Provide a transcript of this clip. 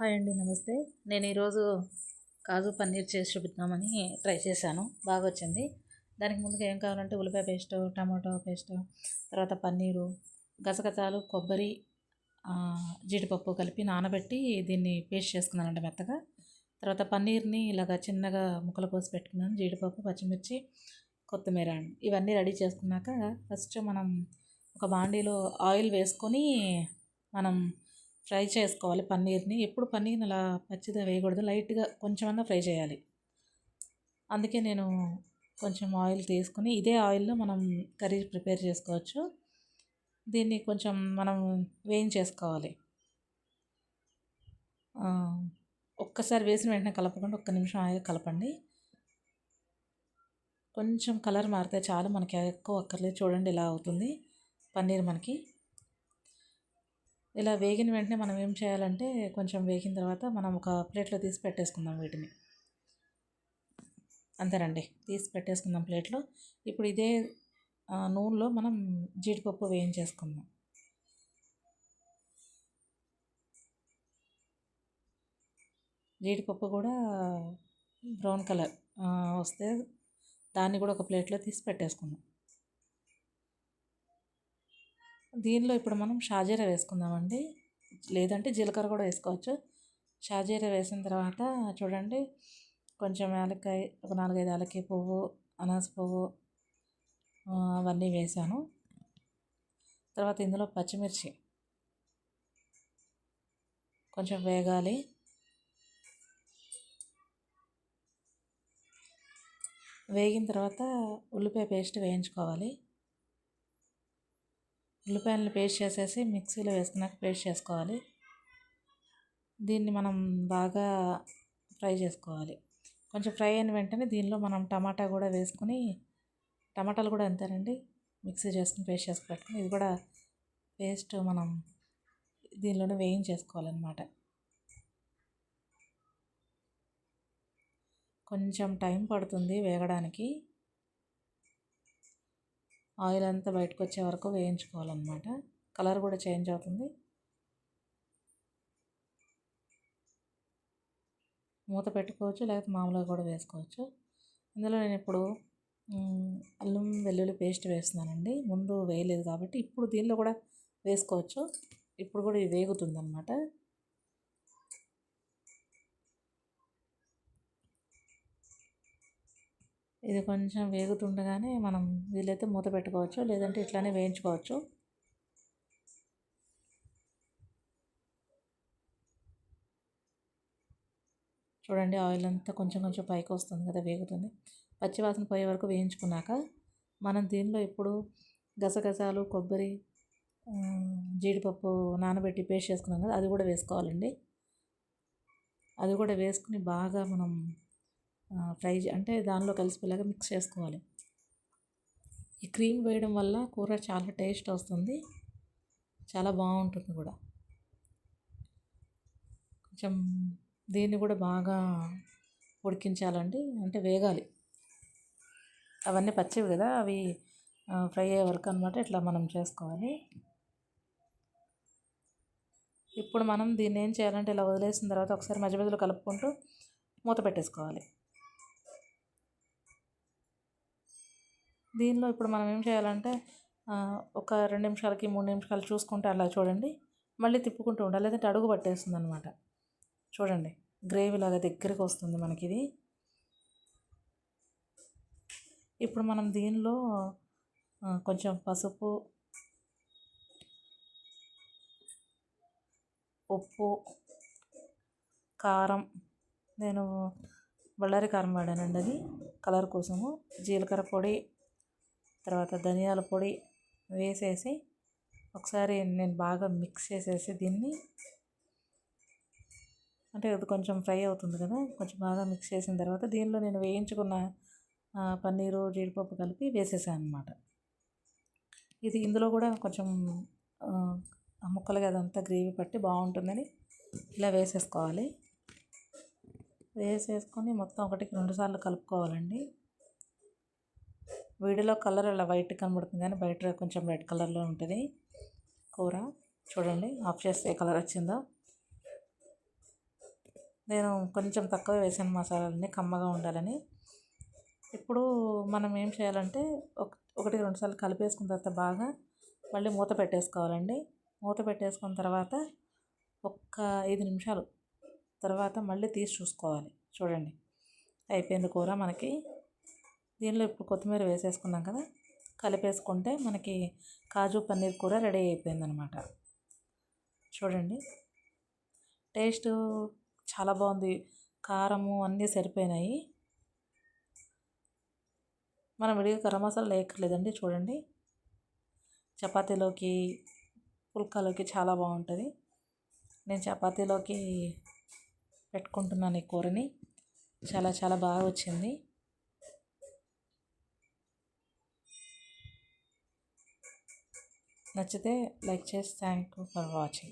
Hi అండి నమస్తే. నేను ఈరోజు కాజు పన్నీర్ చేసి చూపిద్దామని ట్రై చేశాను. బాగా వచ్చింది. దానికి ముందుగా ఏం కావాలంటే ఉల్లిపాయ పేస్ట్ టమాటో పేస్ట్ తర్వాత పన్నీరు గసగసాలు కొబ్బరి జీడిపప్పు కలిపి నానబెట్టి దీన్ని పేస్ట్ చేసుకున్నానండి మెత్తగా. తర్వాత పన్నీర్ని ఇలాగ చిన్నగా ముక్కలు కోసి పెట్టుకున్నాను. జీడిపప్పు పచ్చిమిర్చి కొత్తిమీర ఇవన్నీ రెడీ చేసుకున్నాక ఫస్ట్ మనం ఒక బాండీలో ఆయిల్ వేసుకొని మనం ఫ్రై చేసుకోవాలి పన్నీర్ని. ఎప్పుడు పన్నీర్ని అలా పచ్చిగా వేయకూడదు. లైట్గా కొంచెమన్నా ఫ్రై చేయాలి. అందుకే నేను కొంచెం ఆయిల్ తీసుకుని ఇదే ఆయిల్లో మనం కర్రీ ప్రిపేర్ చేసుకోవచ్చు. దీన్ని కొంచెం మనం వేయించేసుకోవాలి. ఒక్కసారి వేసిన వెంటనే కలపకుండా ఒక్క నిమిషం ఆగి కలపండి. కొంచెం కలర్ మారితే చాలు. మనకి ఎక్కువ అక్కర్లేదు. చూడండి ఇలా అవుతుంది. పన్నీర్ మనకి. ఇలా వేగిన వెంటనే మనం ఏం చేయాలంటే కొంచెం వేగిన తర్వాత మనం ఒక ప్లేట్లో తీసి పెట్టేసుకుందాం వీటిని. అంతేనండి. తీసి పెట్టేసుకుందాం ప్లేట్లో. ఇప్పుడు ఇదే నూనెలో మనం జీడిపప్పు వేయించేసుకుందాం. జీడిపప్పు కూడా బ్రౌన్ కలర్ వస్తే దాన్ని కూడా ఒక ప్లేట్లో తీసి పెట్టేసుకుందాం. దీనిలో ఇప్పుడు మనం షాజీరా వేసుకుందామండి. లేదంటే జీలకర్ర కూడా వేసుకోవచ్చు. షాజీరా వేసిన తర్వాత చూడండి కొంచెం యాలక్కాయ ఒక నాలుగైదు యాలక్కాయ పువ్వు అనాస పువ్వు అవన్నీ వేసాను. తర్వాత ఇందులో పచ్చిమిర్చి కొంచెం వేగాలి. వేగిన తర్వాత ఉల్లిపాయ పేస్ట్ వేయించుకోవాలి. ఉల్లిపాయలను పేస్ట్ చేసేసి మిక్సీలో వేసుకున్నాక పేస్ట్ చేసుకోవాలి. దీన్ని మనం బాగా ఫ్రై చేసుకోవాలి. కొంచెం ఫ్రై అయిన వెంటనే దీనిలో మనం టమాటా కూడా వేసుకుని టమాటాలు కూడా అంతేనండి. మిక్సీ చేసుకుని పేస్ట్ చేసి పెట్టుకుని ఇది కూడా పేస్ట్ మనం దీనిలోనే వేయించేసుకోవాలన్నమాట. కొంచెం టైం పడుతుంది వేగడానికి. ఆయిల్ అంతా బయటకు వచ్చే వరకు వేయించుకోవాలన్నమాట. కలర్ కూడా చేంజ్ అవుతుంది. మూత పెట్టుకోవచ్చు లేకపోతే మామూలుగా కూడా వేసుకోవచ్చు. ఇందులో నేను ఇప్పుడు అల్లం వెల్లుల్లి పేస్ట్ వేస్తున్నానండి. ముందు వేయలేదు కాబట్టి ఇప్పుడు దీనిలో కూడా వేసుకోవచ్చు. ఇప్పుడు కూడా ఇది వేగుతుంది ఇది కొంచెం వేగుతుండగానే మనం వీలైతే మూత పెట్టుకోవచ్చు లేదంటే ఇట్లానే వేయించుకోవచ్చు. చూడండి ఆయిల్ అంతా కొంచెం కొంచెం పైకి వస్తుంది కదా వేగుతుంది. పచ్చివాసన పోయే వరకు వేయించుకున్నాక మనం దీనిలో ఇప్పుడు గసగసాలు కొబ్బరి జీడిపప్పు నానబెట్టి పేస్ట్ చేసుకున్నాం కదా అది కూడా వేసుకోవాలండి. అది కూడా వేసుకుని బాగా మనం ఫ్రై అంటే దానిలో కలిసిపోయేలాగా మిక్స్ చేసుకోవాలి. ఈ క్రీమ్ వేయడం వల్ల కూర చాలా టేస్ట్ వస్తుంది. చాలా బాగుంటుంది కూడా. కొంచెం దీన్ని కూడా బాగా ఉడికించాలండి. అంటే వేగాలి. అవన్నీ పచ్చివి కదా అవి ఫ్రై అయ్యే వరకు అనమాట ఇట్లా మనం చేసుకోవాలి. ఇప్పుడు మనం దీన్ని ఏం చేయాలంటే ఇలా వదిలేసిన తర్వాత ఒకసారి మధ్య మధ్యలో కలుపుకుంటూ మూత పెట్టేసుకోవాలి. దీనిలో ఇప్పుడు మనం ఏం చేయాలంటే ఒక రెండు నిమిషాలకి మూడు నిమిషాలు చూసుకుంటే అలా చూడండి. మళ్ళీ తిప్పుకుంటూ ఉండాలి. లేదంటే అడుగు పట్టేస్తుంది అనమాట చూడండి. గ్రేవీ లాగా దగ్గరికి వస్తుంది మనకి ఇది. ఇప్పుడు మనం దీనిలో కొంచెం పసుపు ఉప్పు కారం. నేను బళ్ళారి కారం వాడానండి అది. కలర్ కోసము. జీలకర్ర పొడి తర్వాత ధనియాల పొడి వేసేసి ఒకసారి నేను బాగా మిక్స్ చేసేసి దీన్ని అంటే అది కొంచెం ఫ్రై అవుతుంది కదా కొంచెం బాగా మిక్స్ చేసిన తర్వాత దీనిలో నేను వేయించుకున్న పన్నీరు జీడిపప్పు కలిపి వేసేసాను అనమాట ఇది ఇందులో కూడా కొంచెం ఆ, అదంతా గ్రేవీ పట్టి బాగుంటుందని ఇలా వేసేసుకోవాలి. వేసేసుకొని మొత్తం ఒకటికి రెండు సార్లు కలుపుకోవాలండి. వీడియోలో కలర్ అలా వైట్ కనబడుతుంది కానీ బయట కొంచెం రెడ్ కలర్లో ఉంటుంది. కూర చూడండి ఆఫ్ చేస్తే ఏ కలర్ వచ్చిందో? నేను కొంచెం తక్కువ వేసాను మసాలాలని కమ్మగా ఉండాలని. ఇప్పుడు మనం ఏం చేయాలంటే ఒక ఒకటి రెండు సార్లు కలిపేసుకున్న తర్వాత బాగా మళ్ళీ మూత పెట్టేసుకోవాలండి. మూత పెట్టేసుకున్న తర్వాత ఒక్క ఐదు నిమిషాలు తర్వాత మళ్ళీ తీసి చూసుకోవాలి. చూడండి అయిపోయింది కూర మనకి. దీనిలో ఇప్పుడు కొత్తిమీర వేసేసుకున్నాం కదా కలిపేసుకుంటే మనకి కాజు పన్నీర్ కూర రెడీ అయిపోయిందనమాట. చూడండి టేస్ట్ చాలా బాగుంది. కారము అన్నీ సరిపోయినాయి. మనం విడిగా గరం మసాలా లేకలేదండి చూడండి. చపాతీలోకి పుల్కాలోకి చాలా బాగుంటుంది. నేను చపాతీలోకి పెట్టుకుంటున్నాను ఈ కూరని. చాలా చాలా బాగా వచ్చింది. నచ్చితే లైక్ చేసి థ్యాంక్ యూ ఫర్ వాచింగ్